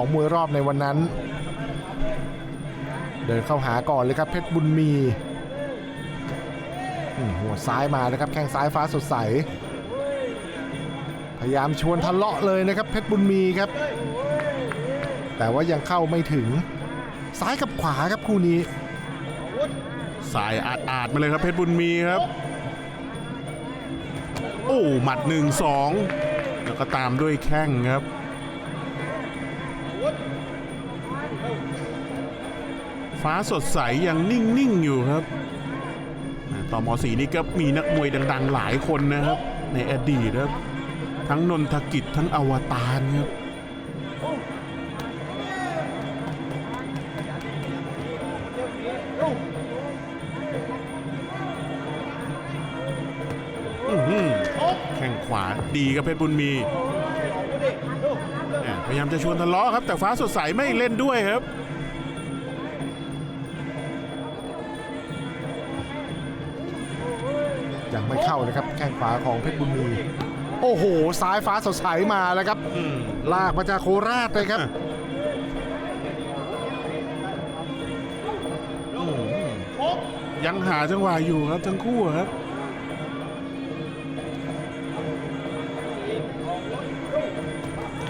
ของมวยรอบในวันนั้น เดินเข้าหาก่อนเลยครับเพชรบุญมีหัวซ้ายมานะครับแข้งซ้ายฟ้าสดใส พยายามชวนทะเลาะเลยนะครับเพชรบุญมีครับ แต่ว่ายังเข้าไม่ถึงซ้ายกับขวาครับคู่นี้สายอาดอาดมาเลยครับเพชรบุญมีครับ โอ้หมัดหนึ่งสองแล้วก็ตามด้วยแข้งครับ ฟ้าสดใสยังนิ่งๆอยู่ครับต่อมสีนี่ก็มีนักมวยดังๆหลายคนนะครับ ในอดีตครับ ทั้งนนทกิจทั้งอวตารครับแข้งขวาดีครับเพชรบุญมีพยายามจะชวนทะเลาะครับ แต่ฟ้าสดใสไม่เล่นด้วยครับ ยังไม่เข้านะครับแข้งขวาของเพชรบุญมีโอ้โหซ้ายฟ้าสดใสมาแล้วครับ อืมลากมาจากโคราชเลยครับ ยังหาจังหวะอยู่ครับทั้งคู่ครับ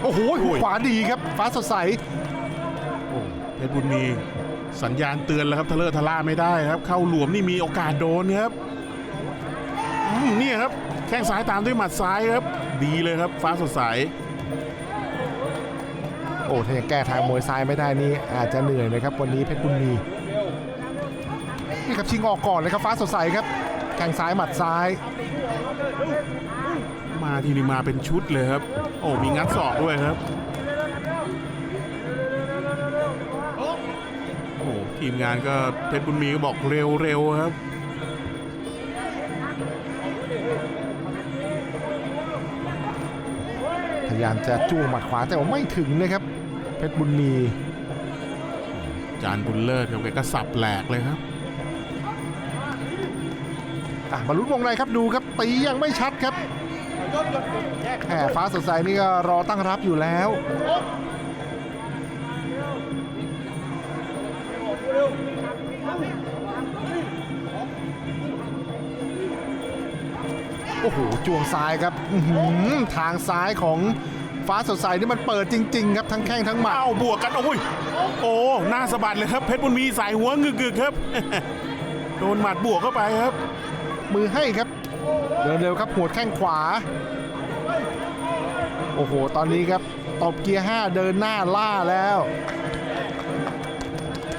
โอ้โหหุกขวาดีครับ ฟ้าสดใส โอ้เพชรบุญมีสัญญาณเตือนแล้วครับทะเลอะทะล่าไม่ได้ครับ เข้าหลวมนี่มีโอกาสโดนครับอืมเนี่ย ครับ แข้งซ้ายตามด้วยหมัดซ้ายครับ ดีเลยครับ ฟ้าสดใส โอ้ถ้ายังแก้ทางมวยซ้ายไม่ได้นี่อาจจะเหนื่อยนะครับ วันนี้เพชรบุญมีนี่ครับชิงออกก่อนเลยครับฟ้าสดใสครับ แข้งซ้ายหมัดซ้าย มาทีนี้มาเป็นชุดเลยครับ โอ้มีงัดศอกด้วยครับโอ้ทีมงานก็เพชรบุญมีก็บอกเร็วเร็วๆครับ พยายามจะจ้วงหมัดขวาแต่ว่าไม่ถึงนะครับ เพชรบุญมี จานบุญเลิศครับแกก็สับแหลกเลยครับอะมาลุ้นวงในครับดูครับตียังไม่ชัดครับแหมฟ้าสดใสนี่ก็รอตั้งรับอยู่แล้ว โอ้โหจวงซ้ายครับอื้อหือทางซ้ายของฟ้าสดใสนี่มันเปิดจริง ๆ ครับทั้งแข้งทั้งหมัดเอ้าบวกกันโอ้ยโอ้หน้าสะบัดเลยครับเพชรบุญมีสายหัวงึกๆครับ โดนหมัดบวกเข้าไปครับ มือให้ครับเดินเร็วครับหัวดแข้งขวา โอ้โห ตอนนี้ครับตบเกียร์ 5 เดินหน้าล่าแล้ว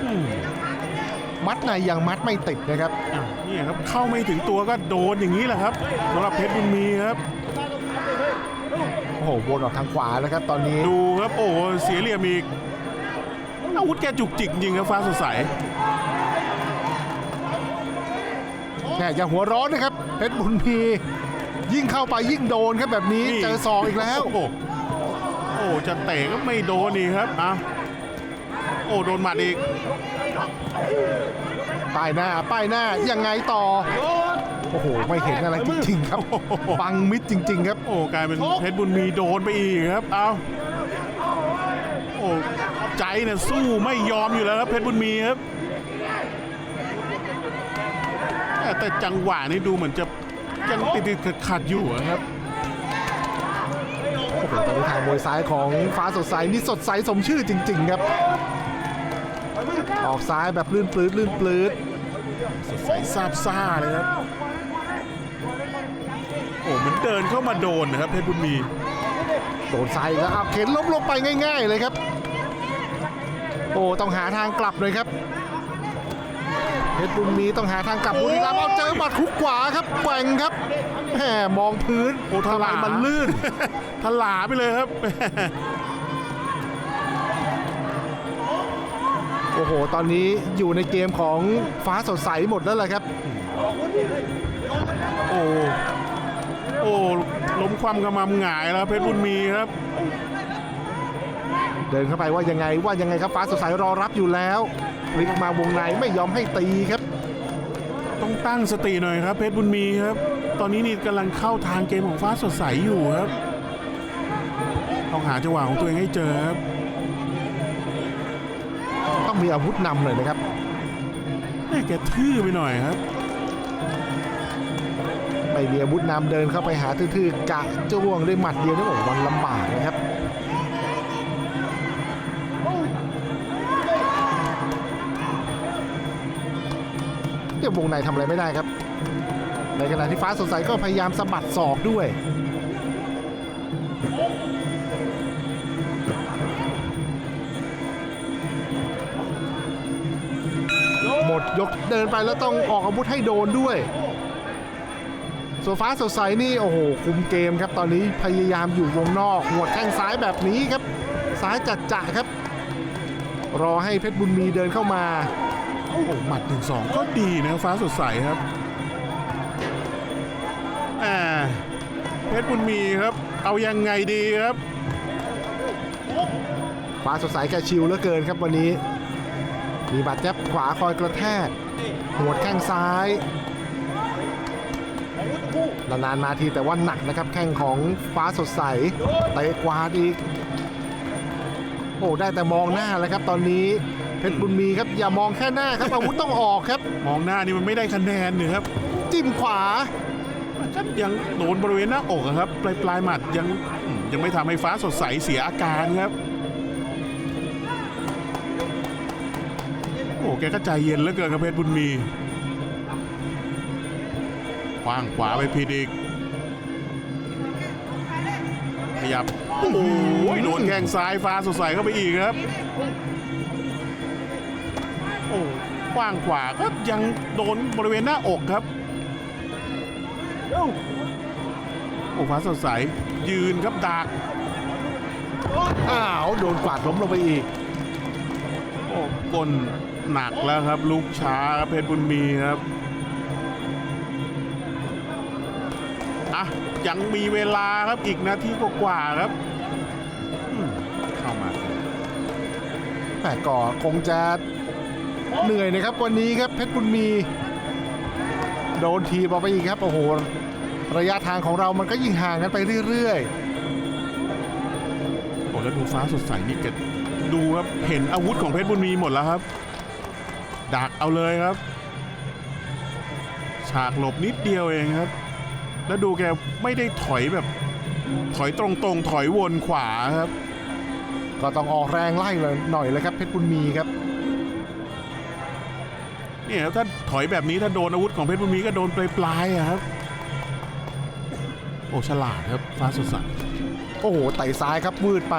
อื มมัดในยังมัดไม่ติดนะครับอะนี่ครับเข้าไม่ถึงตัวก็โดนอย่างนี้แหละครับสำหรับเพชรบุญมีครับ โอ้โหวนออกทางขวาแล้วครับตอนนี้ดูครับโอ้โหเสียเหลี่ยมอีกอาวุธแกจุกจิกจริงครับฟ้าสดใสแหมอย่าหัวร้อนนะครับเพชรบุญมียิ่งเข้าไปยิ่งโดนครับแบบนี้นี่เจอศอกอีกแล้ว โอ้โหโอ้โหจะเตะก็ไม่โดนนี่ครับอะโอ้โดนหมัดอีกป้ายหน้าป้ายหน้ายังไงต่อ โอ้โห ไม่เห็นอะไรจริงๆครับ บังมิดจริง ๆ ครับ โอ้กลายเป็นเพชรบุญมีโดนไปอีกครับ เอาโอ้ใจเนี่ยสู้ไม่ยอมอยู่แล้วครับเพชรบุญมีครับ แต่แต่จังหวะนี้ดูเหมือนจะยังติดติดขัดขัดๆอยู่อะครับโอ้โหตอนนี้ทางมวยซ้ายของฟ้าสดใสนี่สดใสสมชื่อจริง ๆ ครับ ออกซ้ายแบบลื่นปลื้ดลื่นปลื้ดสดใสซาบซ่าเลยครับ โอ้เหมันเดินเข้ามาโดนนะครับเพชรบุญมีโดนซ้ายอีกแล้วอ้าวเข็นล้มลงไปง่าย ๆ เลยครับ โอ้ต้องหาทางกลับเลยครับเพชรบุญมีต้องหาทางกลับบุรีรัมย์เอาเจอหมัดคุกขวาครับแกว่งครับแหมมองพื้นโอ้ททำไมลามันลื่นทลาไปเลยครับ อ้โห ตอนนี้อยู่ในเกมของฟ้าสดใสหมดแล้วแหละครับ โอ้โอ้ล้มความกระมำหงายแล้วเพชรบุญมีครับ เดินเข้าไปว่ายังไงว่ายังไงครับฟ้าสดใสรอรับอยู่แล้วพลิกมาวงในไม่ยอมให้ตีครับ ต้องตั้งสติหน่อยครับ เพชรบุญมีครับ ตอนนี้นี่กำลังเข้าทางเกมของฟ้าสดใสอยู่ครับต้องหาจังหวะของตัวเองให้เจอครับ ต้องมีอาวุธนำหน่อยนะครับแม่แกทื่อไปหน่อยครับไม่มีอาวุธนำเดินเข้าไปหาทื่อๆกะจ้วงด้วยหมัดเดียวนี่โอ้โหมันลำบากนะครับเดี๋ยววงในทำอะไรไม่ได้ครับ ในขณะที่ฟ้าสดใสก็พยายามสะบัดศอกด้วย ยกเดินไปแล้วต้องออกอาวุธให้โดนด้วยส่วนฟ้าสดใสนี่โอ้โหคุมเกมครับตอนนี้พยายามอยู่วงนอกหัวดแข้งซ้ายแบบนี้ครับ ซ้ายจัดจะครับ รอให้เพชรบุญมีเดินเข้ามาโอ้โหหมัดหนึ่งสองก็ดีนะฟ้าสดใสครับอ่าเพชรบุญมีครับ เอายังไงดีครับ ฟ้าสดใสแกชิลเหลือเกินครับวันนี้ มีบาดเจ็บขวาคอยกระแทกหัวดแข้งซ้ายนานๆมาทีแต่ว่าหนักนะครับ แข้งของฟ้าสดใสเตะกวาดอีก โอ้ได้แต่มองหน้าแล้วครับ ตอนนี้เพชรบุญมีครับอย่ามองแค่หน้าครับอาวุธต้องออกครับ มองหน้านี่มันไม่ได้คะแนนเนี่ยครับ จิ้มขวาก็ยังโดนบริเวณหน้าอกอะครับ ปลายปลายหมัดยังอืมยังไม่ทำให้ฟ้าสดใสเสียอาการครับ โอ้แกก็ใจเย็นเหลือเกินครับเพชรบุญมีขว้างขวาไปผิดอีกขยับโอ้โหโดนแข้งซ้ายฟ้าสดใสเข้าไปอีกครับ โอ้ขว้างขวาก็ยังโดนบริเวณหน้าอกครับโอ้ฟ้าสดใสยืนครับดักอ้าว โดนกวาดล้มลงไปอีก โอ้กล หนักแล้วครับ ลูกช้าเพชรบุญมีครับอะยังมีเวลาครับอีกนาทีกว่าๆครับเข้ามาแหม่ก็คงจะเหนื่อยนะครับวันนี้ครับเพชรบุญมี โดนทีบออกไปอีกครับโอ้โหระยะทางของเรามันก็ยิ่งห่างกันไปเรื่อยๆโอ้แล้วดูฟ้าสดใสนี่แกดูครับเห็นอาวุธของเพชรบุญมีหมดแล้วครับ ดักเอาเลยครับ ฉากหลบนิดเดียวเองครับ แล้วดูแกไม่ได้ถอยแบบ ถอยตรงๆ ถอยวนขวาครับๆก็ต้องออกแรงไล่เลยหน่อยเลยครับเพชรบุญมีครับเนี่ยถ้าถอยแบบนี้ถ้าโดนอาวุธของเพชรบุญมีก็โดนปลายๆอะครับ โอ้ฉลาดครับฟ้าสดใสโอ้โหไต่ซ้ายครับวืดไป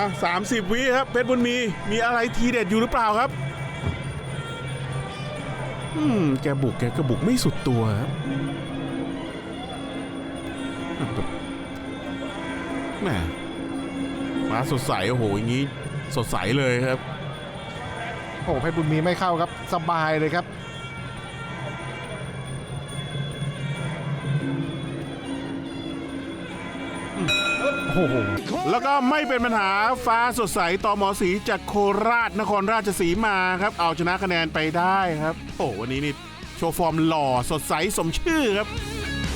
อะสามสิบวิครับเพชรบุญมีมีอะไรทีเด็ดอยู่หรือเปล่าครับอืมแกบุกแกก็บุกไม่สุดตัวครับแหมฟ้าสดใสโอ้โหอย่างนี้สดใสเลยครับ โอ้โหเพชรบุญมีไม่เข้าครับ สบายเลยครับ แล้วก็ไม่เป็นปัญหาฟ้าสดใสต่อหมอสีจากโคราชนครราชสีมาครับ เอาชนะคะแนนไปได้ครับ โอ้วันนี้นี่โชว์ฟอร์มหล่อสดใสสมชื่อครับ